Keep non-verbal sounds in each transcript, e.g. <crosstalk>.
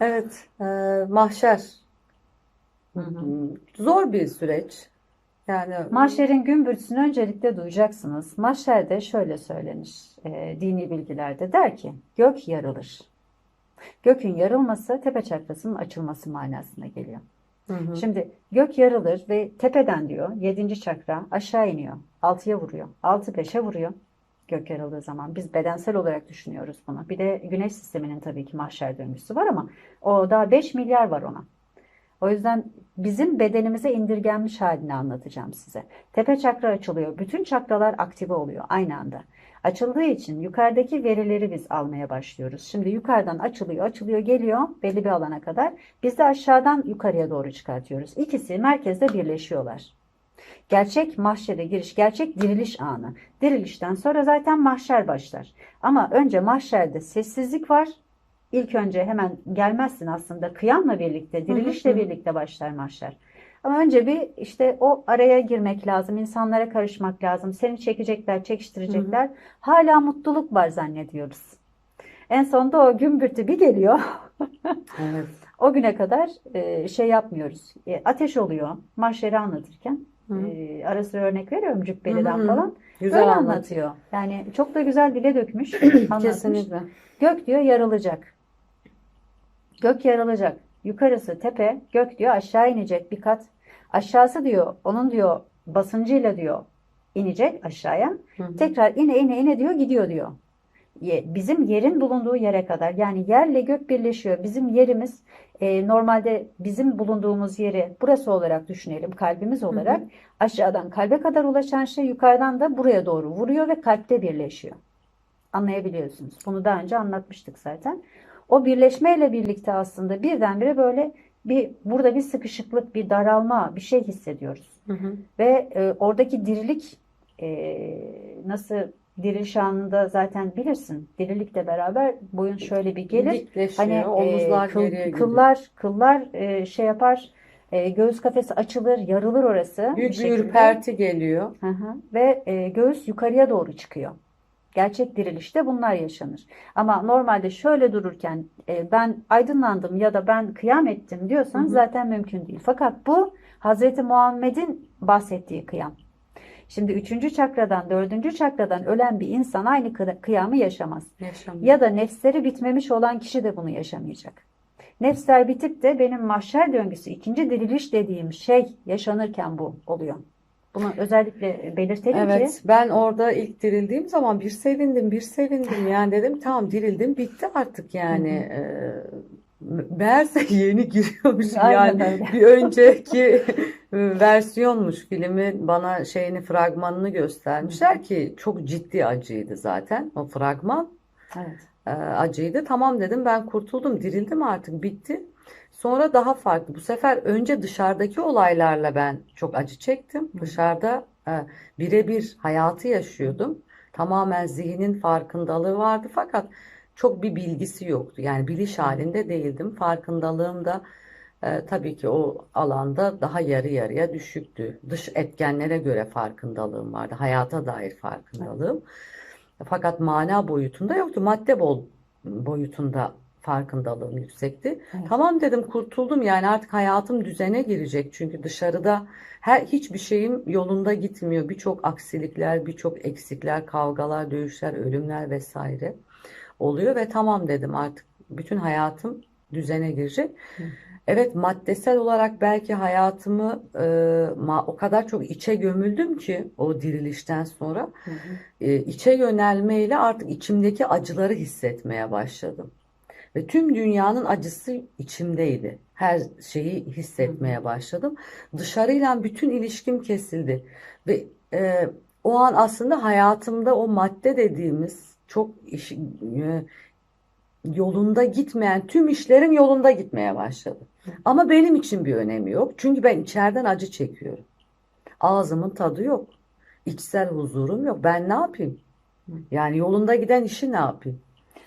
Evet, e, mahşer. Hı hı. Zor bir süreç. Yani Mahşerin gümbürtüsünü öncelikle duyacaksınız. Mahşerde şöyle söylenir e, dini bilgilerde der ki gök yarılır. Gökün yarılması tepe çakrasının açılması manasına geliyor. Hı hı. Şimdi gök yarılır ve tepeden diyor 7. çakra aşağı iniyor. 6'ya vuruyor. 6 5'e vuruyor. Gök yarıldığı zaman biz bedensel olarak düşünüyoruz bunu. Bir de güneş sisteminin tabii ki mahşer döngüsü var ama o daha 5 milyar var ona. O yüzden bizim bedenimize indirgenmiş halini anlatacağım size. Tepe çakra açılıyor. Bütün çakralar aktive oluyor aynı anda. Açıldığı için yukarıdaki verileri biz almaya başlıyoruz. Şimdi yukarıdan açılıyor, açılıyor, geliyor belli bir alana kadar. Biz de aşağıdan yukarıya doğru çıkartıyoruz. İkisi merkezde birleşiyorlar. Gerçek mahşere giriş, gerçek diriliş anı. Dirilişten sonra zaten mahşer başlar. Ama önce mahşerde sessizlik var. İlk önce hemen gelmezsin aslında. Kıyamla birlikte, dirilişle birlikte başlar mahşer. Ama önce bir işte o araya girmek lazım, insanlara karışmak lazım. Seni çekecekler, çekiştirecekler. Hala mutluluk var zannediyoruz. En sonunda o gümbürtü bir geliyor. evet. <laughs> O güne kadar e, şey yapmıyoruz. E, ateş oluyor. Mahşeri anlatırken. Hı. E, ara sıra örnek veriyorum cübbeliden Hı hı. falan. Güzel anlat. anlatıyor. Yani çok da güzel dile dökmüş. <clears throat> Kesinlikle. Gök diyor yarılacak. Gök yarılacak. Yukarısı tepe, gök diyor aşağı inecek bir kat. Aşağısı diyor onun diyor basıncıyla diyor inecek aşağıya. Hı hı. Tekrar ine ine ine diyor gidiyor diyor. Bizim yerin bulunduğu yere kadar yani yerle gök birleşiyor. Bizim yerimiz e, normalde bizim bulunduğumuz yeri burası olarak düşünelim kalbimiz olarak. Aşağıdan kalbe kadar ulaşan şey yukarıdan da buraya doğru vuruyor ve kalpte birleşiyor. Anlayabiliyorsunuz. Bunu daha önce anlatmıştık zaten. O birleşmeyle birlikte aslında birdenbire böyle bir burada bir sıkışıklık, bir daralma, bir şey hissediyoruz. Hı hı. Ve e, oradaki dirilik e, nasıl diriliş anında zaten bilirsin. Dirilikle beraber boyun şöyle bir gelir. Hani e, omuzlar kıl- geriye gidiyor. kıllar kıllar e, şey yapar. e, göğüs kafesi açılır, yarılır orası Bir bir ürperti geliyor. Hı hı. Ve e, göğüs yukarıya doğru çıkıyor. Gerçek dirilişte bunlar yaşanır. Ama normalde şöyle dururken e, ben aydınlandım ya da ben kıyam ettim diyorsan Hı hı. zaten mümkün değil. Fakat bu Hazreti Muhammed'in bahsettiği kıyam. Şimdi üçüncü çakradan, dördüncü çakradan ölen bir insan aynı kı- kıyamı yaşamaz. Yaşamıyor. Ya da nefsleri bitmemiş olan kişi de bunu yaşamayacak. Nefsler bitip de benim mahşer döngüsü, ikinci diriliş dediğim şey yaşanırken bu oluyor. Bunu özellikle belirtelim ki Evet, ben orada ilk dirildiğim zaman bir sevindim, bir sevindim. Yani dedim tamam dirildim, bitti artık yani. Ee, meğerse <laughs> yeni giriyormuş Aynen yani. öyle. Bir önceki <laughs> versiyonmuş filmin bana şeyini fragmanını göstermişler ki çok ciddi acıydı zaten o fragman. Evet. Ee, acıydı. Tamam dedim ben kurtuldum, dirildim artık bitti. Sonra daha farklı. Bu sefer önce dışarıdaki olaylarla ben çok acı çektim. Dışarıda e, birebir hayatı yaşıyordum. Tamamen zihnin farkındalığı vardı fakat çok bir bilgisi yoktu. Yani biliş halinde değildim. Farkındalığım da e, tabii ki o alanda daha yarı yarıya düşüktü. Dış etkenlere göre farkındalığım vardı. Hayata dair farkındalığım. Fakat mana boyutunda yoktu. Madde bol boyutunda farkındalığım yüksekti. Evet. Tamam dedim kurtuldum yani artık hayatım düzene girecek. Çünkü dışarıda her hiçbir şeyim yolunda gitmiyor. Birçok aksilikler, birçok eksikler, kavgalar, dövüşler, ölümler vesaire oluyor ve tamam dedim artık bütün hayatım düzene girecek. Evet maddesel olarak belki hayatımı e, ma- o kadar çok içe gömüldüm ki o dirilişten sonra Hı hı. e, içe yönelmeyle artık içimdeki acıları hissetmeye başladım. Ve tüm dünyanın acısı içimdeydi. Her şeyi hissetmeye başladım. Dışarıyla bütün ilişkim kesildi. Ve e, o an aslında hayatımda o madde dediğimiz çok iş, e, yolunda gitmeyen tüm işlerim yolunda gitmeye başladı. Ama benim için bir önemi yok. Çünkü ben içeriden acı çekiyorum. Ağzımın tadı yok. İçsel huzurum yok. Ben ne yapayım? Yani yolunda giden işi ne yapayım?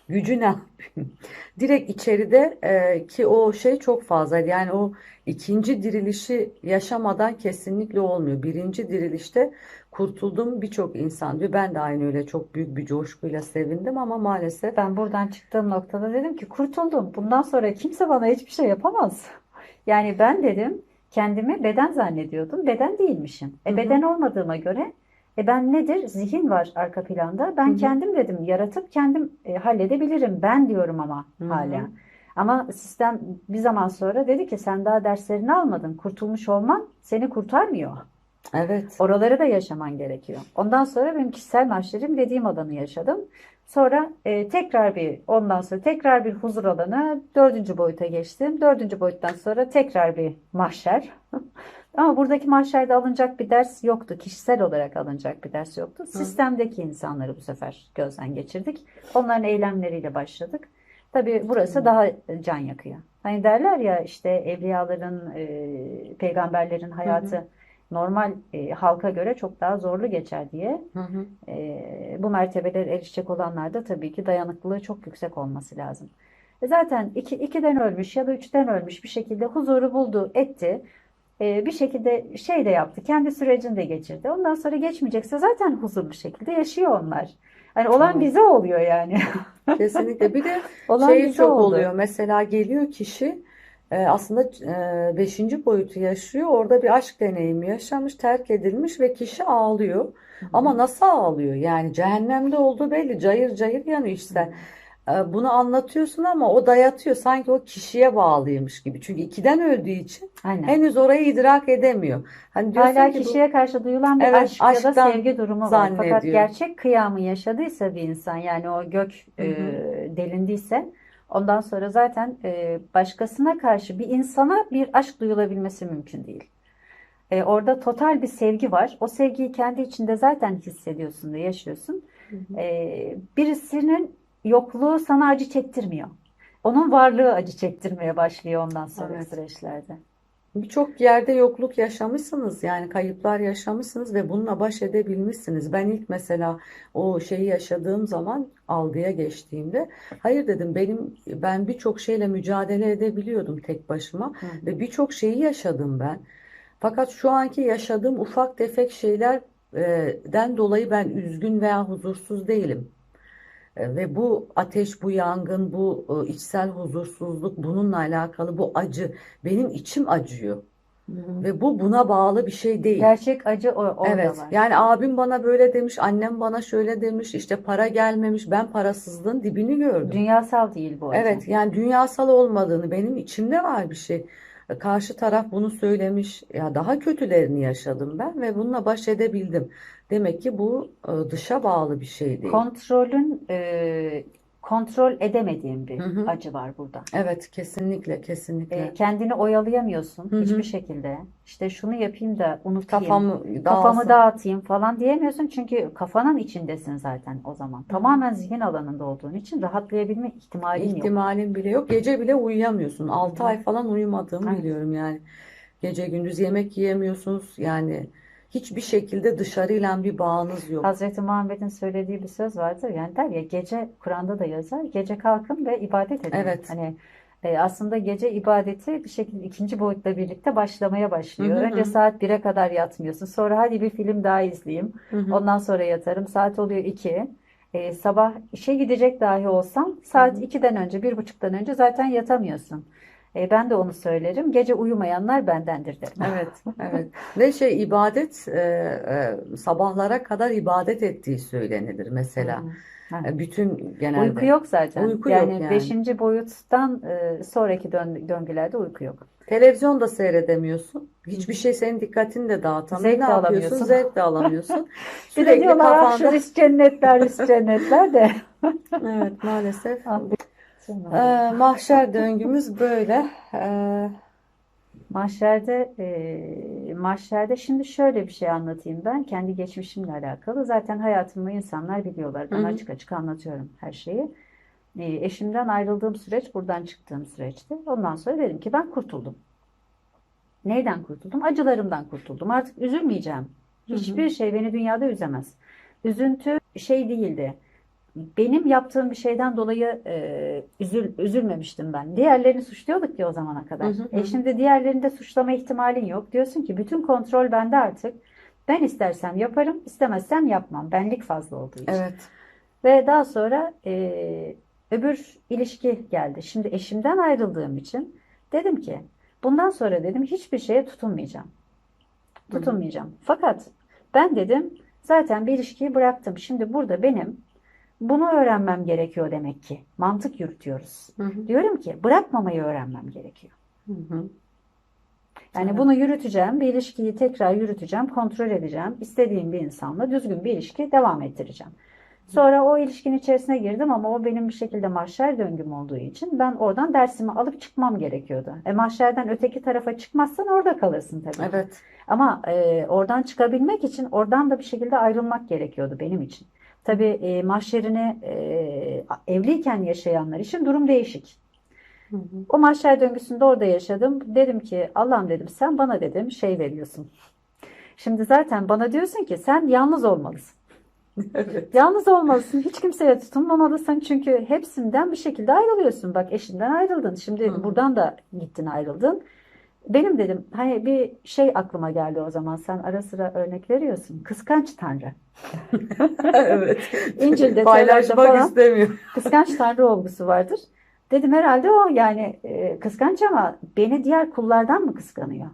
Gücü ne yapayım? <laughs> Direkt içeride e, ki o şey çok fazla. Yani o ikinci dirilişi yaşamadan kesinlikle olmuyor. Birinci dirilişte kurtuldum birçok insan diyor. Ben de aynı öyle çok büyük bir coşkuyla sevindim ama maalesef Ben buradan çıktığım noktada dedim ki kurtuldum. Bundan sonra kimse bana hiçbir şey yapamaz. <laughs> Yani ben dedim kendimi beden zannediyordum. Beden değilmişim. E beden olmadığıma göre e ben nedir? Zihin var arka planda. Ben Hı hı. kendim dedim yaratıp kendim e, halledebilirim. Ben diyorum ama Hı hı. hala. Ama sistem bir zaman sonra dedi ki sen daha derslerini almadın. Kurtulmuş olman seni kurtarmıyor. Evet. Oraları da yaşaman gerekiyor. Ondan sonra benim kişisel mahşerim dediğim alanı yaşadım. Sonra e, tekrar bir ondan sonra tekrar bir huzur alanı dördüncü boyuta geçtim. Dördüncü boyuttan sonra tekrar bir mahşer. <laughs> Ama buradaki mahşerde alınacak bir ders yoktu. Kişisel olarak alınacak bir ders yoktu. Sistemdeki insanları bu sefer gözden geçirdik. Onların eylemleriyle başladık. Tabii burası daha can yakıyor. Hani derler ya işte evliyaların, e, peygamberlerin hayatı normal e, halka göre çok daha zorlu geçer diye. Hı hı. E, bu mertebelere erişecek olanlarda tabii ki dayanıklılığı çok yüksek olması lazım. E zaten iki, ikiden ölmüş ya da üçten ölmüş bir şekilde huzuru buldu, etti. E, bir şekilde şey de yaptı, kendi sürecini de geçirdi. Ondan sonra geçmeyecekse zaten huzurlu şekilde yaşıyor onlar. Hani olan Evet. bize oluyor yani. Kesinlikle. Bir de <laughs> Olan şey çok oldu. oluyor. Mesela geliyor kişi aslında e, beşinci boyutu yaşıyor. Orada bir aşk deneyimi yaşamış, terk edilmiş ve kişi ağlıyor. Ama nasıl ağlıyor? Yani cehennemde olduğu belli. Cayır cayır yanıyor içten. E, Bunu anlatıyorsun ama o dayatıyor. Sanki o kişiye bağlıymış gibi. Çünkü ikiden öldüğü için Aynen. henüz orayı idrak edemiyor. Hani Hala ki bu- kişiye karşı duyulan bir Evet, aşk ya da sevgi durumu var. Fakat gerçek kıyamı yaşadıysa bir insan yani o gök Hı hı. e, delindiyse ondan sonra zaten e, başkasına karşı bir insana bir aşk duyulabilmesi mümkün değil. E, orada total bir sevgi var. O sevgiyi kendi içinde zaten hissediyorsun da yaşıyorsun. E, birisinin yokluğu sana acı çektirmiyor. Onun varlığı acı çektirmeye başlıyor ondan sonra Evet. süreçlerde. Birçok yerde yokluk yaşamışsınız yani kayıplar yaşamışsınız ve bununla baş edebilmişsiniz. Ben ilk mesela o şeyi yaşadığım zaman algıya geçtiğimde hayır dedim benim ben birçok şeyle mücadele edebiliyordum tek başıma Hı hı. ve birçok şeyi yaşadım ben. Fakat şu anki yaşadığım ufak tefek şeylerden dolayı ben üzgün veya huzursuz değilim. E, Ve bu ateş, bu yangın, bu e, içsel huzursuzluk, bununla alakalı bu acı, benim içim acıyor. Ve bu buna bağlı bir şey değil. Gerçek acı o, orada Evet, var. yani abim bana böyle demiş, annem bana şöyle demiş, işte para gelmemiş, ben parasızlığın dibini gördüm. Dünyasal değil bu acı. Evet, yani dünyasal olmadığını, benim içimde var bir şey. E, Karşı taraf bunu söylemiş, ya daha kötülerini yaşadım ben ve bununla baş edebildim. Demek ki bu e, dışa bağlı bir şey değil. Kontrolün e, kontrol edemediğin bir Hı hı. acı var burada. Evet, kesinlikle, E, kesinlikle. kendini oyalayamıyorsun Hı hı. hiçbir şekilde. İşte şunu yapayım da unutayım, Kafamı kafamı dağıtayım falan diyemiyorsun çünkü kafanın içindesin zaten o zaman. Tamamen zihin alanında olduğun için rahatlayabilme ihtimalin yok. İhtimalin bile yok. Gece bile uyuyamıyorsun. 6 Hı hı. ay falan uyumadığımı Evet. biliyorum yani. Gece gündüz yemek yiyemiyorsunuz. Yani hiçbir şekilde dışarıyla bir bağınız yok. Hazreti Muhammed'in söylediği bir söz vardır. Yani der ya gece Kur'an'da da yazar. Gece kalkın ve ibadet edin. Evet. Hani e, aslında gece ibadeti bir şekilde ikinci boyutla birlikte başlamaya başlıyor. Hı hı Önce saat 1'e kadar yatmıyorsun. Sonra hadi bir film daha izleyeyim. Hı hı. Ondan sonra yatarım. Saat oluyor 2. E, sabah işe gidecek dahi olsam saat Hı hı. 2'den önce, 1.30'dan önce zaten yatamıyorsun. E, ben de onu söylerim. Gece uyumayanlar bendendir derim. Evet, evet. Ve şey ibadet e, e, sabahlara kadar ibadet ettiği söylenilir mesela. Hı. E, bütün genelde. Uyku yok zaten. Uyku yok Yani yani. beşinci boyuttan e, sonraki dön- döngülerde uyku yok. Televizyon da seyredemiyorsun. Hiçbir şey senin dikkatini de dağıtamıyor. Zevk Ne de yapıyorsun? alamıyorsun. Zevk de alamıyorsun. <laughs> Bir de Sürekli diyorlar ah şu kafanda. üst cennetler, üst cennetler de. <laughs> Evet, maalesef. Ee, mahşer döngümüz böyle. Ee, Mahşerde, e, mahşerde şimdi şöyle bir şey anlatayım ben kendi geçmişimle alakalı. Zaten hayatımı insanlar biliyorlar. Ben Hı hı. açık açık anlatıyorum her şeyi. E, eşimden ayrıldığım süreç buradan çıktığım süreçti. Ondan sonra dedim ki ben kurtuldum. Neyden kurtuldum? Acılarımdan kurtuldum. Artık üzülmeyeceğim. Hiçbir şey beni dünyada üzemez. Üzüntü şey değildi. Benim yaptığım bir şeyden dolayı e, üzül, üzülmemiştim ben. Diğerlerini suçluyorduk ya o zamana kadar. Hı hı E hı. şimdi diğerlerini de suçlama ihtimalin yok. Diyorsun ki bütün kontrol bende artık. Ben istersem yaparım, istemezsem yapmam. Benlik fazla olduğu için. Evet. Ve daha sonra e, öbür ilişki geldi. Şimdi eşimden ayrıldığım için dedim ki bundan sonra dedim hiçbir şeye tutunmayacağım. Tutunmayacağım. Fakat ben dedim zaten bir ilişkiyi bıraktım. Şimdi burada benim bunu öğrenmem gerekiyor demek ki. Mantık yürütüyoruz. Hı hı. Diyorum ki bırakmamayı öğrenmem gerekiyor. Hı hı. Yani Evet. bunu yürüteceğim, bir ilişkiyi tekrar yürüteceğim, kontrol edeceğim. İstediğim bir insanla düzgün bir ilişki devam ettireceğim. Sonra o ilişkinin içerisine girdim ama o benim bir şekilde mahşer döngüm olduğu için ben oradan dersimi alıp çıkmam gerekiyordu. E mahşerden öteki tarafa çıkmazsan orada kalırsın tabii. Evet. Ama e, oradan çıkabilmek için oradan da bir şekilde ayrılmak gerekiyordu benim için. Tabii e, mahşerini e, evliyken yaşayanlar için durum değişik. Hı hı. O mahşer döngüsünde orada yaşadım. Dedim ki Allah'ım dedim sen bana dedim şey veriyorsun. Şimdi zaten bana diyorsun ki sen yalnız olmalısın. <laughs> Evet. Yalnız olmalısın. Hiç kimseye tutunmamalısın. Çünkü hepsinden bir şekilde ayrılıyorsun. Bak eşinden ayrıldın. Şimdi hı. buradan da gittin ayrıldın. Benim dedim hani bir şey aklıma geldi o zaman. Sen ara sıra örnek veriyorsun. Kıskanç Tanrı. <laughs> Evet. İncil'de, Paylaşmak falan. istemiyor. Kıskanç Tanrı olgusu vardır. Dedim herhalde o yani e, kıskanç ama beni diğer kullardan mı kıskanıyor?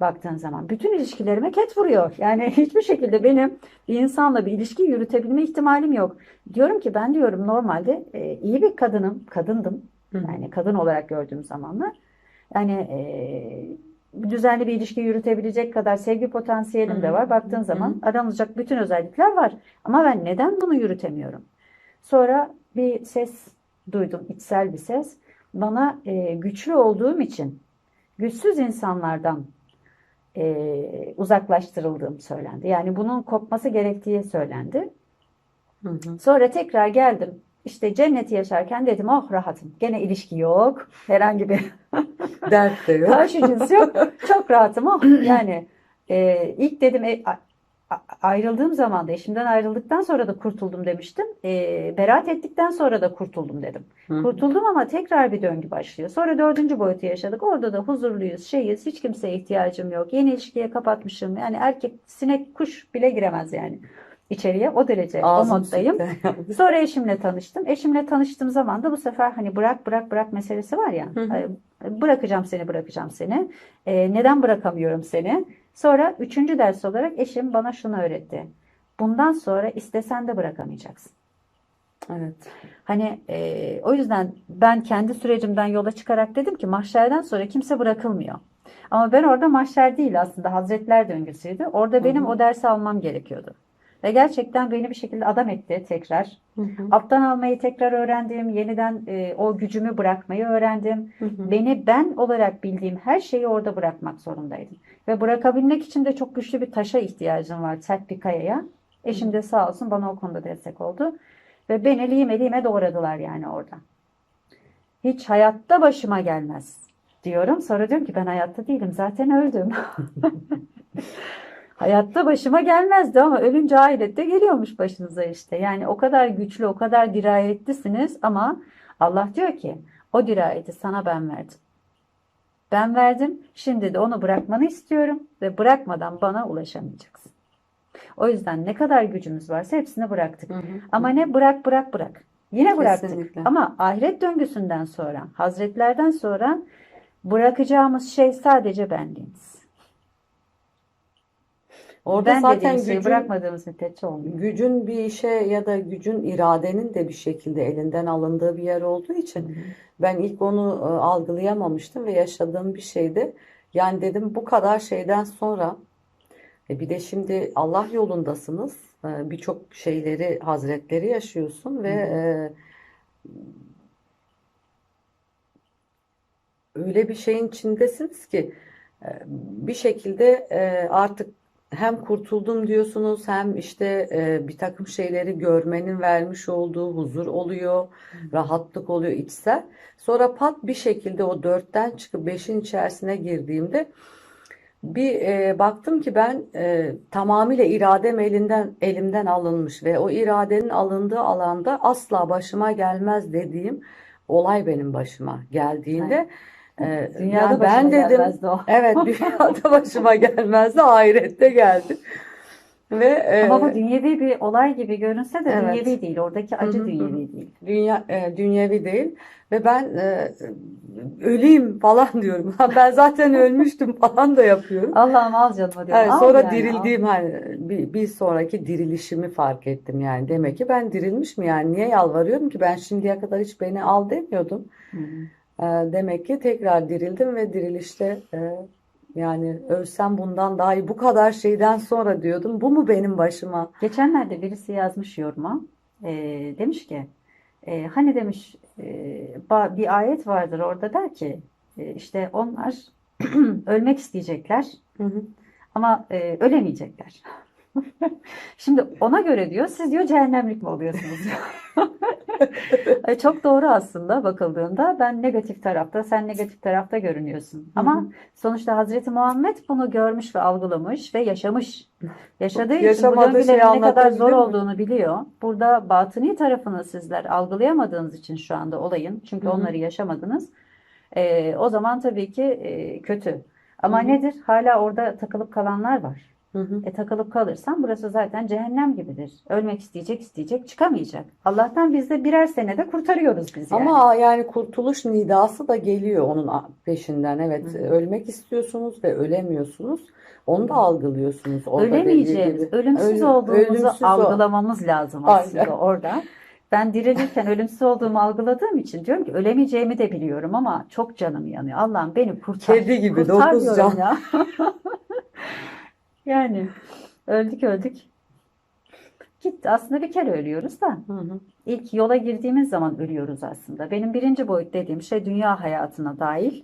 Baktığın zaman. Bütün ilişkilerime ket vuruyor. Yani <laughs> hiçbir şekilde benim bir insanla bir ilişki yürütebilme ihtimalim yok. Diyorum ki ben diyorum normalde e, iyi bir kadınım, kadındım. Yani kadın olarak gördüğüm zamanlar. Yani e, düzenli bir ilişki yürütebilecek kadar sevgi potansiyelim de Hı var. hı. Baktığın Hı zaman aranılacak bütün özellikler var. Ama ben neden bunu yürütemiyorum? Sonra bir ses duydum, içsel bir ses. Bana e, güçlü olduğum için güçsüz insanlardan e, uzaklaştırıldığım söylendi. Yani bunun kopması gerektiği söylendi. Hı hı. Sonra tekrar geldim. İşte cenneti yaşarken dedim oh rahatım. Gene ilişki yok. Herhangi bir <laughs> Dert de yok. karşı cins yok. Çok rahatım oh. <clears throat> Yani e, ilk dedim e, ayrıldığım zaman da eşimden ayrıldıktan sonra da kurtuldum demiştim. E, beraat ettikten sonra da kurtuldum dedim. Hı. Kurtuldum ama tekrar bir döngü başlıyor. Sonra dördüncü boyutu yaşadık. Orada da huzurluyuz, şeyiz. Hiç kimseye ihtiyacım yok. Yeni ilişkiye kapatmışım. Yani erkek, sinek, kuş bile giremez yani içeriye. O derece o Ağzım moddayım. sütte. Sonra eşimle tanıştım. Eşimle tanıştığım zaman da bu sefer hani bırak bırak bırak meselesi var ya. Hı hı. Bırakacağım seni, bırakacağım seni. E, neden bırakamıyorum seni? Sonra üçüncü ders olarak eşim bana şunu öğretti. Bundan sonra istesen de bırakamayacaksın. Evet. Hani e, o yüzden ben kendi sürecimden yola çıkarak dedim ki mahşerden sonra kimse bırakılmıyor. Ama ben orada mahşer değil aslında Hazretler döngüsüydü. Orada benim Hı hı. o dersi almam gerekiyordu. Ve gerçekten beni bir şekilde adam etti tekrar. Hı hı. Alttan almayı tekrar öğrendim. Yeniden e, o gücümü bırakmayı öğrendim. Hı hı. Beni ben olarak bildiğim her şeyi orada bırakmak zorundaydım. Ve bırakabilmek için de çok güçlü bir taşa ihtiyacım var. Sert bir kayaya. Eşim de sağ olsun bana o konuda destek oldu. Ve beni lime lime doğradılar yani orada. Hiç hayatta başıma gelmez diyorum. Sonra diyorum ki ben hayatta değilim. Zaten öldüm. <laughs> Hayatta başıma gelmezdi ama ölünce ahirette geliyormuş başınıza işte. Yani o kadar güçlü, o kadar dirayetlisiniz ama Allah diyor ki o dirayeti sana ben verdim. Ben verdim. Şimdi de onu bırakmanı istiyorum ve bırakmadan bana ulaşamayacaksın. O yüzden ne kadar gücümüz varsa hepsini bıraktık. Hı hı. Ama ne bırak bırak bırak. Yine bıraktık. Kesinlikle. Ama ahiret döngüsünden sonra, hazretlerden sonra bırakacağımız şey sadece benliğimiz. Orada ben zaten dediğimiz şeyi gücün, bırakmadığımız müddetçe olmuyor. gücün bir işe ya da gücün iradenin de bir şekilde elinden alındığı bir yer olduğu için ben ilk onu e, algılayamamıştım ve yaşadığım bir şeydi. Yani dedim bu kadar şeyden sonra e, bir de şimdi Allah yolundasınız. E, Birçok şeyleri, hazretleri yaşıyorsun ve e, öyle bir şeyin içindesiniz ki bir şekilde artık hem kurtuldum diyorsunuz hem işte e, bir takım şeyleri görmenin vermiş olduğu huzur oluyor, rahatlık oluyor içsel. Sonra pat bir şekilde o dörtten çıkıp beşin içerisine girdiğimde bir e, baktım ki ben e, tamamıyla iradem elinden elimden alınmış ve o iradenin alındığı alanda asla başıma gelmez dediğim olay benim başıma geldiğinde e, Dünyada yani ben dedim o. evet <laughs> dünyada başıma gelmezdi ahirette geldi. Ve e, Ama bu dünyevi bir olay gibi görünse de Evet. dünyevi değil. Oradaki acı Hı hı dünyevi değil. dünya e, dünyevi değil ve ben e, öleyim falan diyorum. <laughs> Ben zaten ölmüştüm falan da yapıyorum. Allah'ım al canımı diyorum. Al sonra yani, al. dirildiğim hani bir, bir sonraki dirilişimi fark ettim yani. Demek ki ben dirilmiş mi yani? Niye yalvarıyorum ki? Ben şimdiye kadar hiç beni al demiyordum. Hı. E, demek ki tekrar dirildim ve dirilişte e, yani ölsem bundan daha iyi. Bu kadar şeyden sonra diyordum. Bu mu benim başıma? Geçenlerde birisi yazmış yoruma. Ee, demiş ki e, hani demiş e, bir ayet vardır orada der ki e, işte onlar <clears throat> ölmek isteyecekler Hı hı. ama e, ölemeyecekler. <laughs> Şimdi ona göre diyor siz diyor cehennemlik mi oluyorsunuz <laughs> diyor. Çok doğru aslında bakıldığında ben negatif tarafta sen negatif tarafta görünüyorsun. Ama sonuçta Hazreti Muhammed bunu görmüş ve algılamış ve yaşamış. Yaşadığı için bu döngülerin ne kadar zor mi? olduğunu biliyor. Burada batıni tarafını sizler algılayamadığınız için şu anda olayın çünkü onları yaşamadınız. E, o zaman tabii ki e, kötü. Ama Hı hı. nedir? Hala orada takılıp kalanlar var. Hı hı. E takılıp kalırsan burası zaten cehennem gibidir. Ölmek isteyecek isteyecek çıkamayacak. Allah'tan biz de birer senede kurtarıyoruz biz yani. Ama yani kurtuluş nidası da geliyor onun peşinden. Evet, Hı. ölmek istiyorsunuz ve ölemiyorsunuz. Onu da algılıyorsunuz orada Ölemeyeceğimiz, ölümsüz Öl- olduğumuzu ölümsüz o. algılamamız lazım aslında Aynen. orada. Ben dirilirken ölümsüz olduğumu algıladığım için diyorum ki ölemeyeceğimi de biliyorum ama çok canım yanıyor. Allah'ım beni kurtar. Kedi gibi Kurtar dokuz can. ya. <laughs> Yani öldük öldük. Gitti. Aslında bir kere ölüyoruz da. Hı hı. İlk yola girdiğimiz zaman ölüyoruz aslında. Benim birinci boyut dediğim şey dünya hayatına dahil.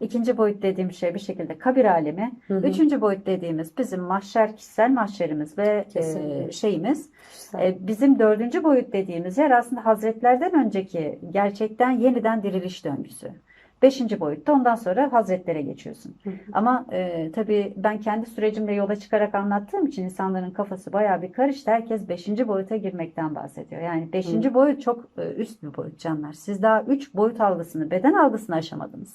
İkinci boyut dediğim şey bir şekilde kabir alemi. Hı hı. Üçüncü boyut dediğimiz bizim mahşer, kişisel mahşerimiz ve Kesinlikle. e, şeyimiz. E, bizim dördüncü boyut dediğimiz yer aslında Hazretlerden önceki gerçekten yeniden diriliş döngüsü. Beşinci boyutta ondan sonra Hazretlere geçiyorsun. Hı hı. Ama e, tabii ben kendi sürecimle yola çıkarak anlattığım için insanların kafası bayağı bir karıştı. Herkes beşinci boyuta girmekten bahsediyor. Yani beşinci boyut çok e, üst bir boyut canlar. Siz daha üç boyut algısını, beden algısını aşamadınız.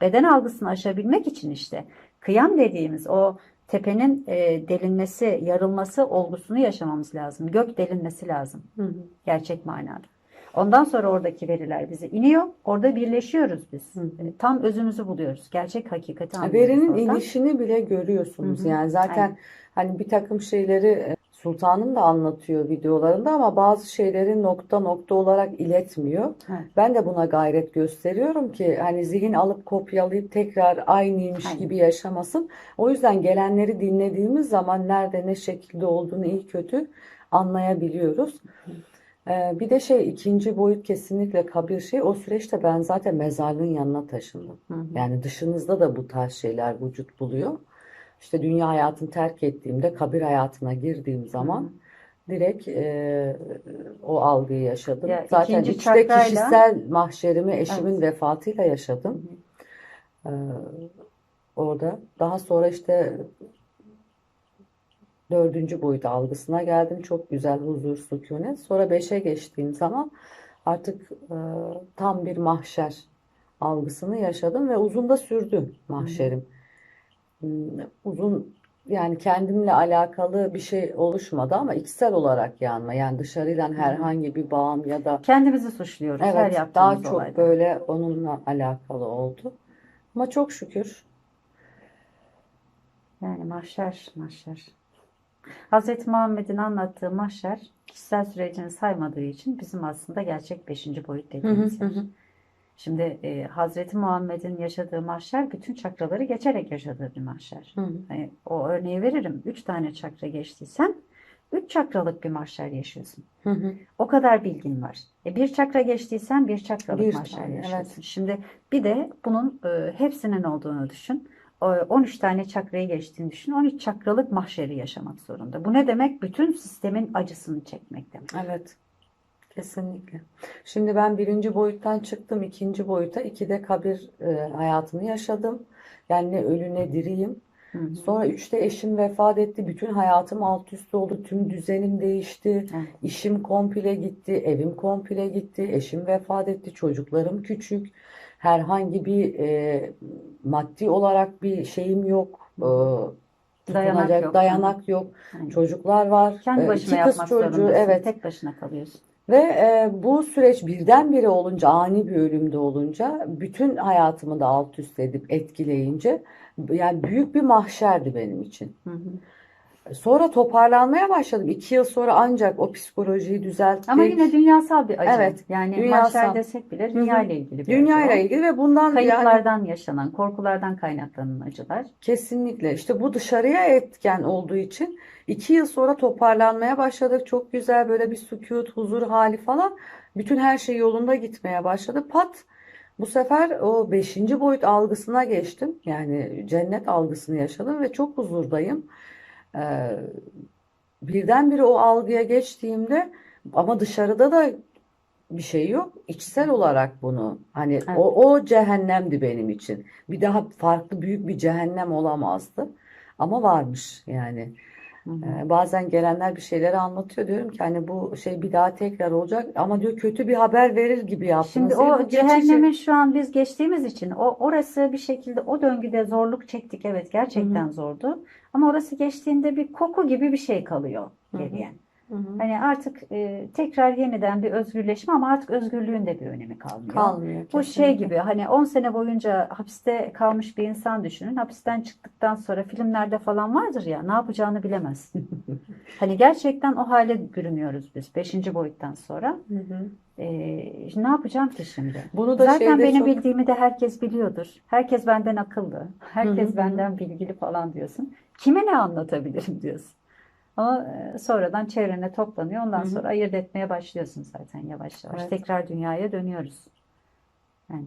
Beden algısını aşabilmek için işte kıyam dediğimiz o tepenin e, delinmesi, yarılması olgusunu yaşamamız lazım. Gök delinmesi lazım Hı hı. gerçek manada. Ondan sonra oradaki veriler bize iniyor. Orada birleşiyoruz biz. Hı hı. E, Tam özümüzü buluyoruz. Gerçek hakikati anlıyoruz Verinin orada. inişini bile görüyorsunuz. Hı hı. Yani zaten Aynen. hani bir takım şeyleri e, Sultanım da anlatıyor videolarında ama bazı şeyleri nokta nokta olarak iletmiyor. Evet. Ben de buna gayret gösteriyorum ki hani zihin alıp kopyalayıp tekrar aynıymış Aynen. gibi yaşamasın. O yüzden gelenleri dinlediğimiz zaman nerede ne şekilde olduğunu iyi kötü anlayabiliyoruz. Ee, bir de şey ikinci boyut kesinlikle kabir şey. O süreçte ben zaten mezarlığın yanına taşındım. Hı hı. Yani dışınızda da bu tarz şeyler vücut buluyor. İşte dünya hayatını terk ettiğimde kabir hayatına girdiğim zaman direkt e, o algıyı yaşadım. Ya Zaten içte çakrayla- kişisel mahşerimi eşimin Evet. vefatıyla yaşadım. Ee, orada. Daha sonra işte dördüncü boyut algısına geldim. Çok güzel huzur, sükunet. Sonra beşe geçtiğim zaman artık e, tam bir mahşer algısını yaşadım ve uzun da sürdü mahşerim. Hmm, Uzun yani kendimle alakalı bir şey oluşmadı ama içsel olarak yanma. Yani dışarıyla herhangi bir bağım ya da Kendimizi suçluyoruz her Evet, yaptığımız daha çok olayda. böyle onunla alakalı oldu. Ama çok şükür. Yani mahşer, mahşer. Hazreti Muhammed'in anlattığı mahşer kişisel sürecini saymadığı için bizim aslında gerçek beşinci boyut dediğimiz Hı hı, yer. hı. Şimdi e, Hazreti Muhammed'in yaşadığı mahşer bütün çakraları geçerek yaşadığı bir mahşer. Hı hı. Hani o örneği veririm. Üç tane çakra geçtiysen üç çakralık bir mahşer yaşıyorsun. Hı hı. O kadar bilgin var. E, bir çakra geçtiysen bir çakralık Bir mahşer tane, yaşıyorsun. evet. Şimdi bir de bunun e, hepsinin olduğunu düşün. O, 13 tane çakrayı geçtiğini düşün. 13 çakralık mahşeri yaşamak zorunda. Bu ne demek? Bütün sistemin acısını çekmek demek. Evet. Kesinlikle. Şimdi ben birinci boyuttan çıktım ikinci boyuta. İkide kabir e, hayatını yaşadım. Yani ne ölü ne diriyim. Hı hı. Sonra üçte eşim vefat etti. Bütün hayatım alt üst oldu. Tüm düzenim değişti. Evet. İşim komple gitti. Evim komple gitti. Eşim vefat etti. Çocuklarım küçük. Herhangi bir e, maddi olarak bir şeyim yok. E, Dayanak yok. dayanak yok. Yani Çocuklar var. kendi Ee, başına iki yapmak çocuğu zorundasın. evet. Tek başına kalıyorsun. Ve e, bu süreç birdenbire olunca, ani bir ölümde olunca, bütün hayatımı da alt üst edip etkileyince, yani büyük bir mahşerdi benim için. Hı hı. Sonra toparlanmaya başladım. İki yıl sonra ancak o psikolojiyi düzelttik. Ama yine dünyasal bir acı. Evet, Yani dünyasal. mahşer desek bile dünya ile ilgili bir Dünya ile ilgili ve bundan yani Kayıplardan yaşanan, korkulardan kaynaklanan acılar. kesinlikle işte bu dışarıya etken olduğu için iki yıl sonra toparlanmaya başladık. Çok güzel böyle bir sükut, huzur hali falan. Bütün her şey yolunda gitmeye başladı. Pat bu sefer o beşinci boyut algısına geçtim. Yani cennet algısını yaşadım ve çok huzurdayım. Ee, birdenbire o algıya geçtiğimde ama dışarıda da bir şey yok. İçsel olarak bunu hani Evet. o, o cehennemdi benim için. Bir daha farklı büyük bir cehennem olamazdı. Ama varmış yani. Hı hı. Ee, bazen gelenler bir şeyleri anlatıyor. Diyorum ki hani bu şey bir daha tekrar olacak ama diyor kötü bir haber verir gibi yaptınız. Şimdi o bu geçici. şu an biz geçtiğimiz için o orası bir şekilde o döngüde zorluk çektik. Evet gerçekten zordu. Ama orası geçtiğinde bir koku gibi bir şey kalıyor Hı hı. Hı hı. Hani artık e, tekrar yeniden bir özgürleşme ama artık özgürlüğün de bir önemi kalmıyor. Kalmıyor Bu şey kesinlikle. gibi hani 10 sene boyunca hapiste kalmış bir insan düşünün. Hapisten çıktıktan sonra filmlerde falan vardır ya ne yapacağını bilemez. <laughs> Hani gerçekten o hale bürünüyoruz biz 5. boyuttan sonra. Hı hı. Ee, ne yapacağım ki şimdi? Bunu da Zaten benim çok bildiğimi de herkes biliyordur. Herkes benden akıllı. Herkes hı hı. benden bilgili falan diyorsun. Kime ne anlatabilirim <laughs> diyorsun. Ama e, sonradan çevrene toplanıyor. Ondan Hı hı. sonra ayırt etmeye başlıyorsun zaten yavaş yavaş. Evet. Tekrar dünyaya dönüyoruz. Yani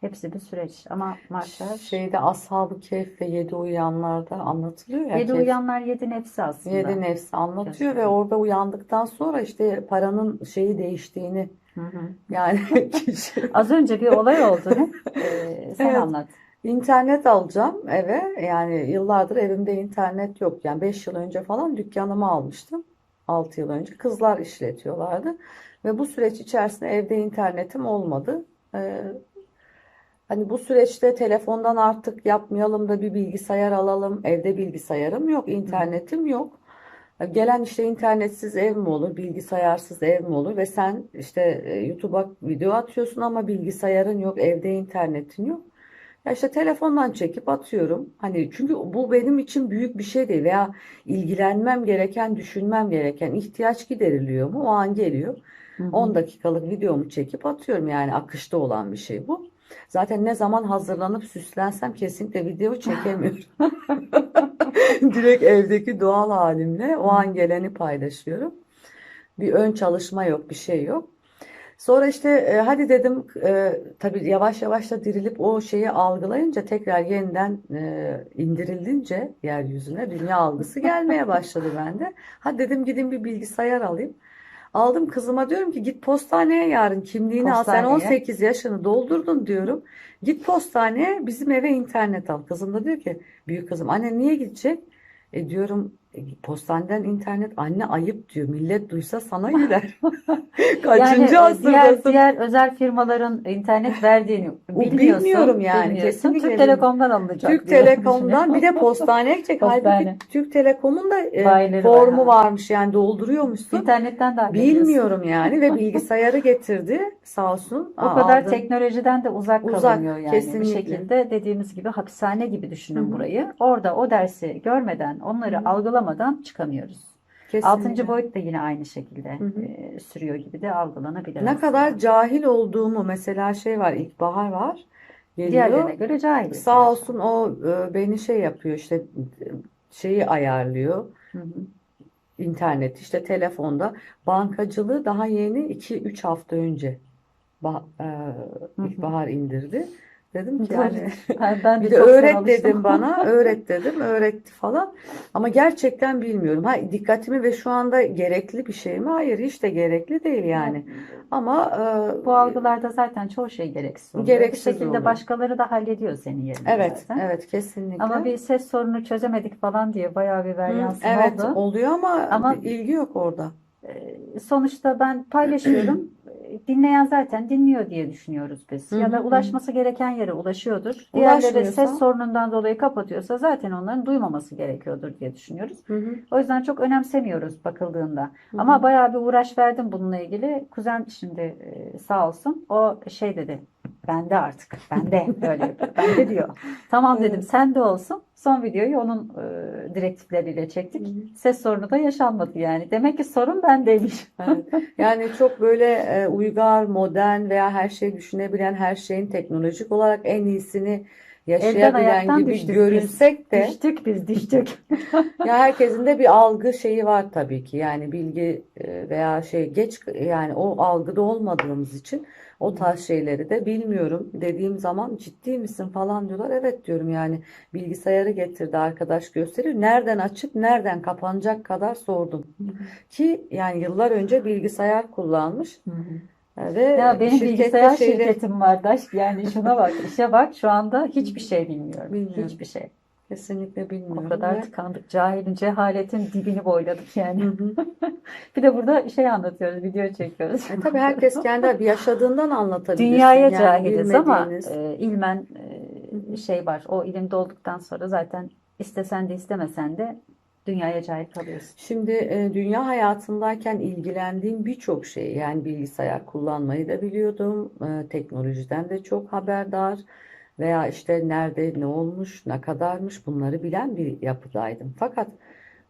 hepsi bir süreç. Ama mahşer şeyde Ashab-ı Kehf ve Yedi Uyanlar'da anlatılıyor ya yedi Kehf. uyanlar yedi nefsi aslında. Yedi nefsi anlatıyor ve Gösteriyor. orada uyandıktan sonra işte paranın şeyi değiştiğini Hı hı. yani <laughs> kişi Az önce bir olay oldu. <laughs> Ee, sen Evet. anlat. İnternet alacağım eve. Yani yıllardır evimde internet yok. Yani 5 yıl önce falan dükkanımı almıştım. 6 yıl önce. Kızlar işletiyorlardı. Ve bu süreç içerisinde evde internetim olmadı. Ee, hani bu süreçte telefondan artık yapmayalım da bir bilgisayar alalım. Evde bilgisayarım yok, internetim yok. Gelen işte internetsiz ev mi olur, bilgisayarsız ev mi olur ve sen işte e, YouTube'a video atıyorsun ama bilgisayarın yok, evde internetin yok. Ya işte telefondan çekip atıyorum. Hani çünkü bu benim için büyük bir şey değil veya ilgilenmem gereken, düşünmem gereken ihtiyaç gideriliyor mu? O an geliyor. Hı hı. 10 dakikalık videomu çekip atıyorum yani akışta olan bir şey bu. Zaten ne zaman hazırlanıp süslensem kesinlikle video çekemiyorum. <laughs> Direkt evdeki doğal halimle o an geleni paylaşıyorum. Bir ön çalışma yok, bir şey yok. Sonra işte e, hadi dedim e, tabii yavaş yavaş da dirilip o şeyi algılayınca tekrar yeniden e, indirilince yeryüzüne dünya algısı gelmeye başladı <laughs> bende. Hadi dedim gidin bir bilgisayar alayım. Aldım kızıma diyorum ki git postaneye yarın kimliğini al. Sen Postaneye. 18 yaşını doldurdun diyorum. Git postaneye bizim eve internet al. Kızım da diyor ki büyük kızım anne niye gidecek? E diyorum "E, postaneden internet anne ayıp diyor. Millet duysa sana <laughs> güler. Kaçıncı Yani e, diğer asırdasın? diğer özel firmaların internet verdiğini <laughs> bilmiyorsun. bilmiyorum yani, bilmiyorsun. kesinlikle Türk. Telekom'dan alınacak Türk Telekom'dan bir de postaneye gidecek. <laughs> Halbuki Postane. Türk Telekom'un da e, Bayileri formu var varmış yani dolduruyormuşsun. İnternetten de. Bilmiyorum yani ve bilgisayarı getirdi sağ olsun. O Aa, kadar aldım. teknolojiden de uzak Uzak, kalınıyor yani. Bir kesinlikle. şekilde dediğimiz gibi hapishane gibi düşünün Hı hı. burayı. Orada o dersi görmeden, onları hı. Algılamadan çıkamıyoruz. Kesinlikle. Altıncı boyut da yine aynı şekilde Hı hı. e, sürüyor gibi de algılanabilir Ne aslında. kadar cahil olduğumu mesela şey var ilkbahar var geliyor. Diğerlerine göre cahil. Sağ olsun o e, beni şey yapıyor işte şeyi ayarlıyor. Hı hı. internet işte telefonda bankacılığı daha yeni 2-3 hafta önce bah, e, ilkbahar indirdi. Dedim ki yani <laughs> Ben, ben bir de de çok öğret alıştım. dedim bana <laughs> öğret dedim öğretti falan ama gerçekten bilmiyorum. Ha dikkatimi ve şu anda gerekli bir şey mi? Hayır hiç de gerekli değil yani. Ama e, Bu algılarda zaten çoğu şey gereksiz oluyor. Gereksiz Bir şekilde oluyor. başkaları da hallediyor senin yerine evet zaten. evet kesinlikle. Ama bir ses sorunu çözemedik falan diye bayağı bir Hı, varyansın evet oldu. oluyor ama Ama- ilgi yok orada. E, Sonuçta ben paylaşıyorum. <clears throat> Dinleyen zaten dinliyor diye düşünüyoruz biz. Hı Ya hı da hı. ulaşması gereken yere ulaşıyordur. Diğerleri ses sorunundan dolayı kapatıyorsa zaten onların duymaması gerekiyordur diye düşünüyoruz. Hı hı. O yüzden çok önemsemiyoruz bakıldığında. Hı Ama hı. bayağı bir uğraş verdim bununla ilgili. Kuzen şimdi e, sağ olsun o şey dedi. Bende artık. Bende böyle yapıyor. Bende diyor. Tamam dedim sen de olsun. Son videoyu onun e, direktifleriyle çektik. Hı. Ses sorunu da yaşanmadı yani. Demek ki sorun bendeymiş. Evet. Yani çok böyle e, uygar, modern veya her şeyi düşünebilen, her şeyin teknolojik olarak en iyisini yaşayabilen gibi düştük biz. görünsek de Düştük biz düştük. <laughs> ya herkesin de bir algı şeyi var tabii ki. Yani bilgi e, veya şey geç yani o algıda olmadığımız için o tarz şeyleri de bilmiyorum dediğim zaman ciddi misin falan diyorlar. Evet diyorum yani bilgisayarı getirdi arkadaş gösteriyor. Nereden açıp nereden kapanacak kadar sordum. Ki yani yıllar önce bilgisayar kullanmış ve Ya benim bilgisayar şeyleri- şirketim var Daş. Yani şuna bak, <laughs> işe bak. Şu anda hiçbir şey bilmiyorum. Bilmiyorum. Hiçbir şey. kesinlikle O bilmiyorum kadar ve- tıkandık. Cahilin, cehaletin dibini boyladık yani. Hı hı. <laughs> Bir de burada şey anlatıyoruz, video çekiyoruz. E tabii herkes kendi yaşadığından anlatabilirsin. Dünyaya Yani cahiliz ama e, ilmen e, şey var. O ilimde olduktan sonra zaten istesen de istemesen de dünyaya cahil kalıyorsun. Şimdi e, dünya hayatındayken ilgilendiğim birçok şey yani bilgisayar kullanmayı da biliyordum. E, teknolojiden de çok haberdar veya işte nerede ne olmuş, ne kadarmış bunları bilen bir yapıdaydım. Fakat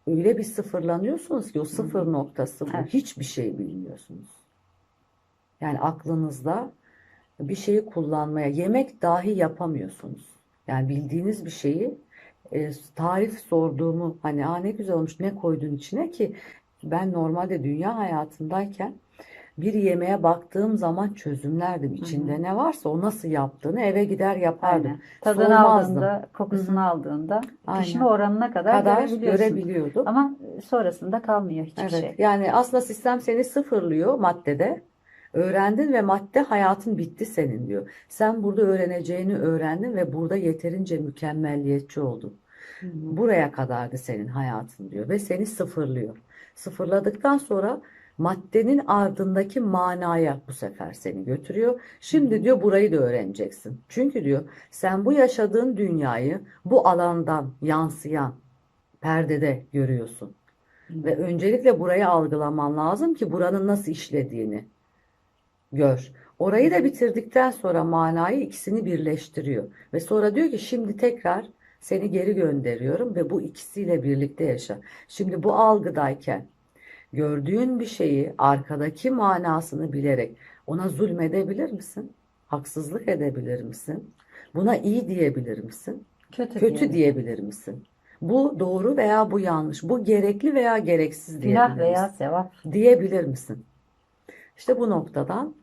öyle bir sıfırlanıyorsunuz ki o sıfır noktası bu. Evet. Hiçbir şey bilmiyorsunuz. Yani aklınızda bir şeyi kullanmaya, yemek dahi yapamıyorsunuz. Yani bildiğiniz bir şeyi e, tarif sorduğumu hani Aa, ne güzel olmuş ne koydun içine ki ben normalde dünya hayatındayken bir yemeğe baktığım zaman çözümlerdim. İçinde ne varsa o nasıl yaptığını eve gider yapardım. Aynen. Tadını Sormazdım. aldığında, kokusunu aldığında, Aynen. pişme oranına kadar kadar görebiliyordum. Ama sonrasında kalmıyor hiçbir Evet, şey. yani aslında sistem seni sıfırlıyor maddede. Öğrendin ve madde hayatın bitti senin diyor. Sen burada öğreneceğini öğrendin ve burada yeterince mükemmelliyetçi oldun. Buraya kadardı senin hayatın diyor ve seni sıfırlıyor. Sıfırladıktan sonra maddenin ardındaki manaya bu sefer seni götürüyor. Şimdi diyor burayı da öğreneceksin. Çünkü diyor sen bu yaşadığın dünyayı bu alandan yansıyan perdede görüyorsun. Ve öncelikle burayı algılaman lazım ki buranın nasıl işlediğini gör. Orayı da bitirdikten sonra manayı ikisini birleştiriyor. Ve sonra diyor ki şimdi tekrar seni geri gönderiyorum ve bu ikisiyle birlikte yaşa. Şimdi bu algıdayken gördüğün bir şeyi arkadaki manasını bilerek ona zulmedebilir misin? Haksızlık edebilir misin? Buna iyi diyebilir misin? Kötü Kötü diyebilir misin? Bu doğru veya bu yanlış. Bu gerekli veya gereksiz Günah diyebilir veya misin? sevap. Diyebilir misin? İşte bu noktadan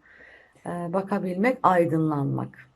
bakabilmek, aydınlanmak.